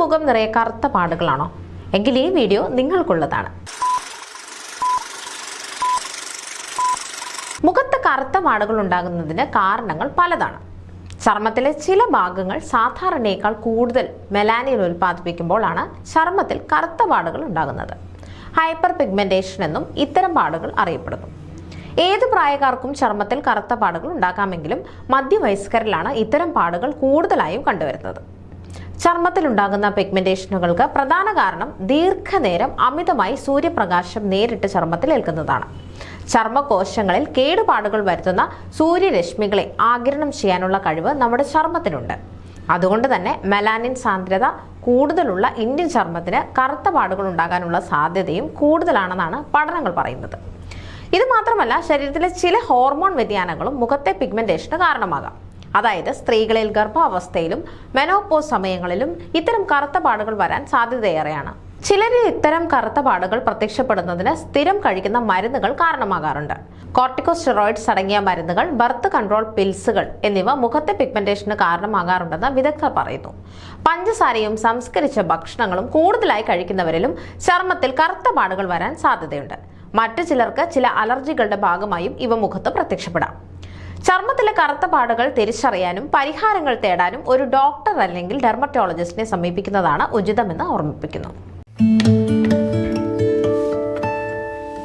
മുഖം നിറയെ കറുത്ത പാടുകളാണോ? എങ്കിൽ ഈ വീഡിയോ നിങ്ങൾക്കുള്ളതാണ്. മുഖത്ത് കറുത്ത പാടുകൾ ഉണ്ടാകുന്നതിന് കാരണങ്ങൾ പലതാണ്. ചർമ്മത്തിലെ ചില ഭാഗങ്ങൾ സാധാരണയേക്കാൾ കൂടുതൽ മെലാനിൻ ഉൽപ്പാദിപ്പിക്കുമ്പോഴാണ് ചർമ്മത്തിൽ കറുത്ത പാടുകൾ ഉണ്ടാകുന്നത്. ഹൈപ്പർ പിഗ്മെന്റേഷൻ എന്നും ഇത്തരം പാടുകൾ അറിയപ്പെടുന്നു. ഏത് പ്രായക്കാർക്കും ചർമ്മത്തിൽ കറുത്ത പാടുകൾ ഉണ്ടാക്കാമെങ്കിലും മധ്യവയസ്കരിലാണ് ഇത്തരം പാടുകൾ കൂടുതലായും കണ്ടുവരുന്നത്. ചർമ്മത്തിലുണ്ടാകുന്ന പിഗ്മെന്റേഷനുകൾക്ക് പ്രധാന കാരണം ദീർഘനേരം അമിതമായി സൂര്യപ്രകാശം നേരിട്ട് ചർമ്മത്തിൽ ഏൽക്കുന്നതാണ്. ചർമ്മകോശങ്ങളിൽ കേടുപാടുകൾ വരുത്തുന്ന സൂര്യരശ്മികളെ ആഗിരണം ചെയ്യാനുള്ള കഴിവ് നമ്മുടെ ചർമ്മത്തിനുണ്ട്. അതുകൊണ്ട് തന്നെ മെലാനിൻ സാന്ദ്രത കൂടുതലുള്ള ഇന്ത്യൻ ചർമ്മത്തിന് കറുത്ത പാടുകൾ ഉണ്ടാകാനുള്ള സാധ്യതയും കൂടുതലാണെന്നാണ് പഠനങ്ങൾ പറയുന്നത്. ഇത് മാത്രമല്ല ശരീരത്തിലെ ചില ഹോർമോൺ വ്യതിയാനങ്ങളും മുഖത്തെ പിഗ്മെന്റേഷന് കാരണമാകാം. അതായത് സ്ത്രീകളിൽ ഗർഭാവസ്ഥയിലും മെനോപോസ് സമയങ്ങളിലും ഇത്തരം കറുത്ത പാടുകൾ വരാൻ സാധ്യതയേറെയാണ്. ചിലരിൽ ഇത്തരം കറുത്ത പാടുകൾ പ്രത്യക്ഷപ്പെടുന്നതിന് സ്ഥിരം കഴിക്കുന്ന മരുന്നുകൾ കാരണമാകാറുണ്ട്. കോർട്ടിക്കോസ്റ്റെറോയിഡ്സ് അടങ്ങിയ മരുന്നുകൾ ബർത്ത് കൺട്രോൾ പിൽസുകൾ എന്നിവ മുഖത്തെ പിഗ്മെന്റേഷന് കാരണമാകാറുണ്ടെന്ന് വിദഗ്ധർ പറയുന്നു. പഞ്ചസാരയും സംസ്കരിച്ച ഭക്ഷണങ്ങളും കൂടുതലായി കഴിക്കുന്നവരിലും ചർമ്മത്തിൽ കറുത്ത പാടുകൾ വരാൻ സാധ്യതയുണ്ട്. മറ്റു ചിലർക്ക് ചില അലർജികളുടെ ഭാഗമായും ഇവ മുഖത്ത് പ്രത്യക്ഷപ്പെടാം. ചർമ്മത്തിലെ കറുത്ത പാടുകൾ തിരിച്ചറിയാനും പരിഹാരങ്ങൾ തേടാനും ഒരു ഡോക്ടർ അല്ലെങ്കിൽ ഡെർമറ്റോളജിസ്റ്റിനെ സമീപിക്കുന്നതാണ് ഉചിതമെന്ന് ഓർമ്മിപ്പിക്കുന്നു.